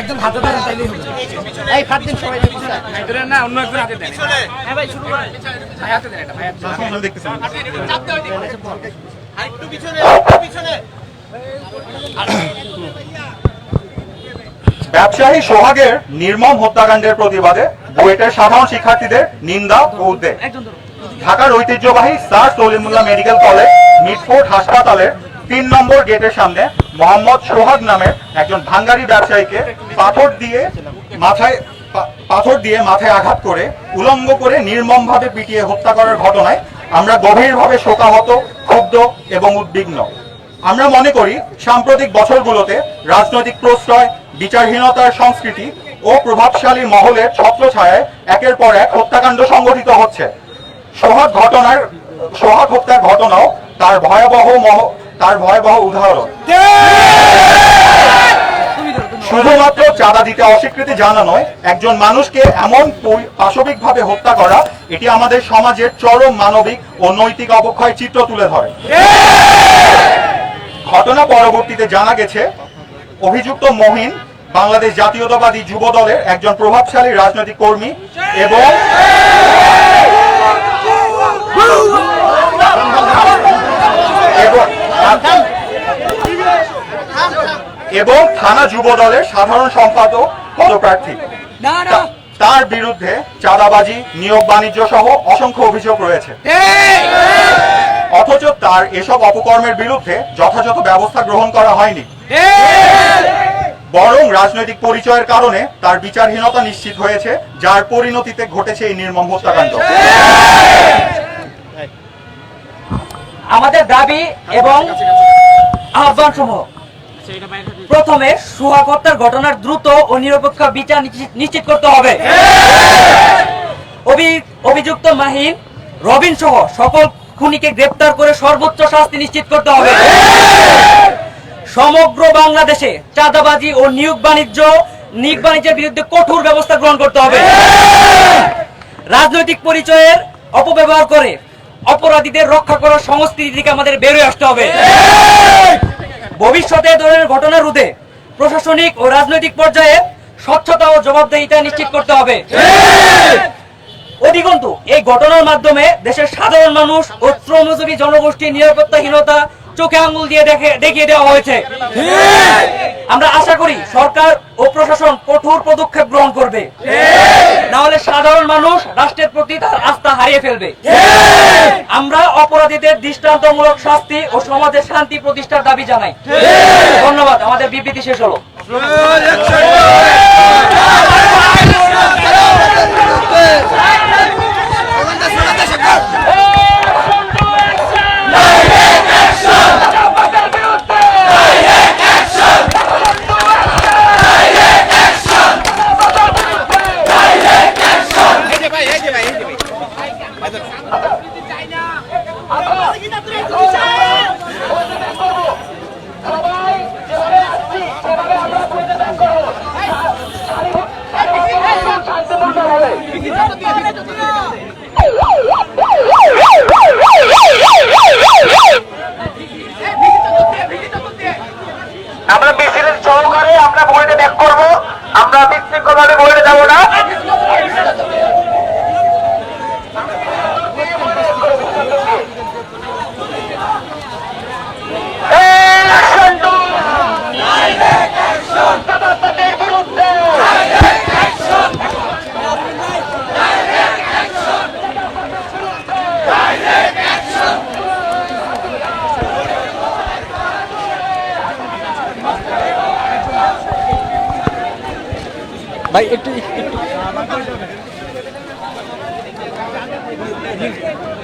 একদম হাতে ধরে তাইলেই হবে। এই ফাট দিন সবাই না অন্য একজন হাতে দেন হ্যাঁ ভাই শুরু করেন। ভাই হাতে দেন এটা ভাই হাতে দেন। ব্যবসায়ী সোহাগের নির্মম হত্যাকাণ্ডের প্রতিবাদে বুয়েটের সাধারণ শিক্ষার্থীদের নিন্দা ও উদ্বেগ। ঢাকার ঐতিহ্যবাহী sir Salimullah medical college Mitford হাসপাতালের তিন নম্বর গেটের সামনে মোহাম্মদ সোহাগ নামের একজন ভাঙ্গারি ব্যবসায়ীকে পাথর দিয়ে মাথায় পাথর দিয়ে মাথায় আঘাত করে উলঙ্গ করে নির্মমভাবে পিটিয়ে হত্যা করার ঘটনায় আমরা গভীরভাবে শোকাহত, ক্ষুব্ধ এবং উদ্বিগ্ন। আমরা মনে করি সাম্প্রতিক বছরগুলোতে রাজনৈতিক প্রশ্রয়, বিচারহীনতার সংস্কৃতি ও প্রভাবশালী মহলের ছত্রছায়ায় একের পর এক হত্যাকাণ্ড সংঘটিত হচ্ছে। সোহাগ ঘটনার সোহাগ হত্যার ঘটনাও তার ভয়াবহ তার ভয়াবহ উদাহরণ। শুধুমাত্র চাঁদা দিতে অস্বীকৃতি জানানোয় একজন মানুষকে এমন পরি- পাশবিকভাবে হত্যা করা এটি আমাদের সমাজের চরম মানবিক ও নৈতিক অবক্ষয় চিত্র তুলে ধরে। ঘটনা পরবর্তীতে জানা গেছে অভিযুক্ত মহিন বাংলাদেশ জাতীয়তাবাদী যুব দলের একজন প্রভাবশালী রাজনৈতিক কর্মী এবং- এবং থানা যুব দলের সাধারণ সম্পাদক পদপ্রার্থী। তার বিরুদ্ধে চাঁদাবাজি নিয়োগ বাণিজ্য সহ অসংখ্য অভিযোগ রয়েছে। অথচ তার এসব অপকর্মের বিরুদ্ধে যথাযথ ব্যবস্থা গ্রহণ করা হয়নি। বরং রাজনৈতিক পরিচয়ের কারণে তার বিচারহীনতা নিশ্চিত হয়েছে যার পরিণতিতে ঘটেছে এই নির্মম হত্যাকাণ্ড। আমাদের দাবি এবং আহ্বান সমূহ প্রথমে সুহাগ ঘটনার দ্রুত ও নিরপেক্ষ বিচার নিশ্চিত করতে হবে। অভিযুক্ত মাহিন, রবিন সহ সকল খুনিকে গ্রেপ্তার করে সর্বোচ্চ শাস্তি নিশ্চিত করতে হবে। সমগ্র বাংলাদেশে চাঁদাবাজি ও নিয়োগ বাণিজ্য, নিয়োগ বাণিজ্যের বিরুদ্ধে কঠোর ব্যবস্থা গ্রহণ করতে হবে। রাজনৈতিক পরিচয়ের অপব্যবহার করে অপরাধীদের রক্ষা করার সংস্কৃতি থেকে আমাদের বেরোয় আসতে হবে। ভবিষ্যতে ধরনের ঘটনা রোধে প্রশাসনিক ও রাজনৈতিক পর্যায়ে স্বচ্ছতা ও জবাবদিহিতা নিশ্চিত করতে হবে। অধিকন্তু এই ঘটনার মাধ্যমে দেশের সাধারণ মানুষ ও শ্রমজীবী জনগোষ্ঠীর নিরাপত্তাহীনতা চোখে আঙ্গুল দিয়ে দেখে দেখিয়ে দেওয়া হয়েছে। আমরা আশা করি সরকার ও প্রশাসন কঠোর পদক্ষেপ গ্রহণ করবে। না হলে সাধারণ মানুষ রাষ্ট্রের প্রতি তার আস্থা হারিয়ে ফেলবে। আমরা অপরাধীদের দৃষ্টান্তমূলক শাস্তি ও সমাজের শান্তি প্রতিষ্ঠার দাবি জানাই। ধন্যবাদ আমাদের বিবৃতি শেষ হলো। আমরা মিছিলের সহকারে আমরা বইটা ব্যাক করব। আমরা বিশৃঙ্খল ভাবে বইটা যাব না।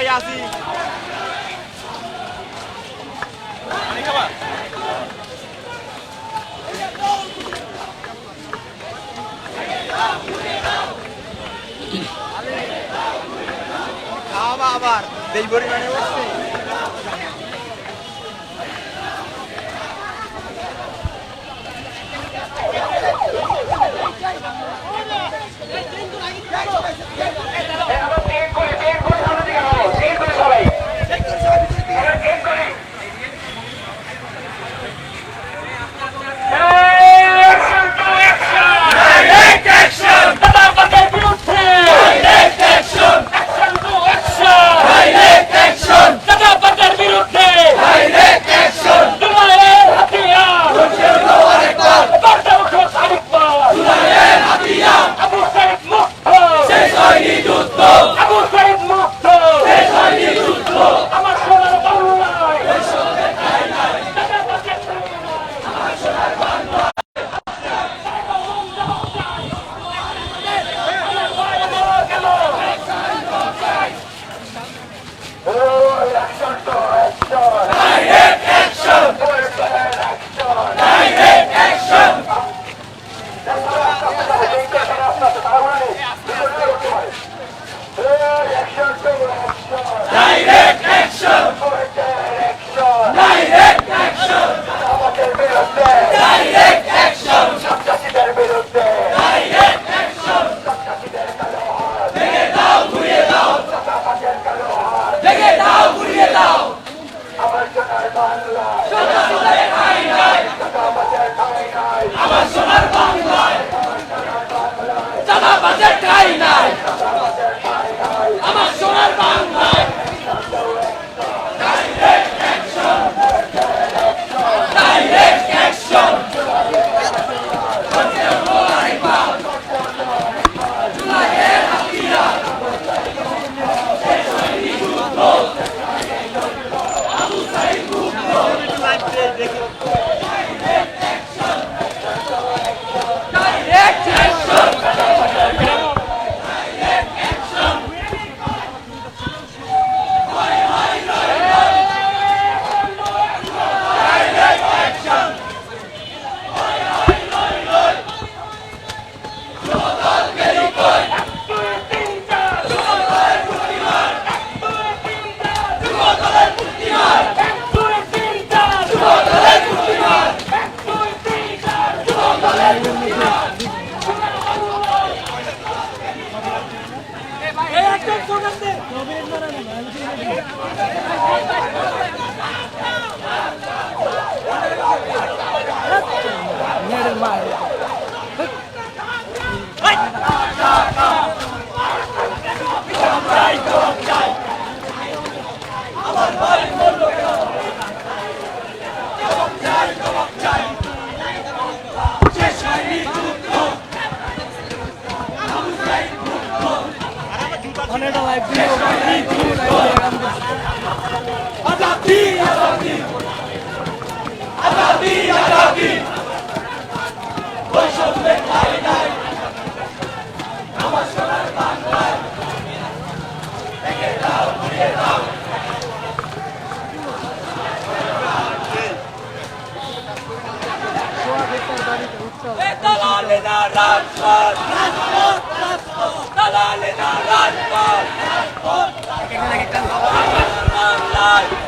বিবৃতি ছিল আবার দেশ পরিমাণে বসছে। চাঁদাবাজের বিরুদ্ধে চাঁদাবাজের বিরুদ্ধে জুলাইয়ের হাতিয়ার বার্তা উঠো আরেকবার আবু সাইদ মুক্ত আবু সাইদ মুক্ত আমার সোনার বাংলায় চাঁদাবাজের চাঁদাবাজের ঠাই নাই। Let the Lord in our Bangla লেনা রাজপথ রাজপথ বাংলা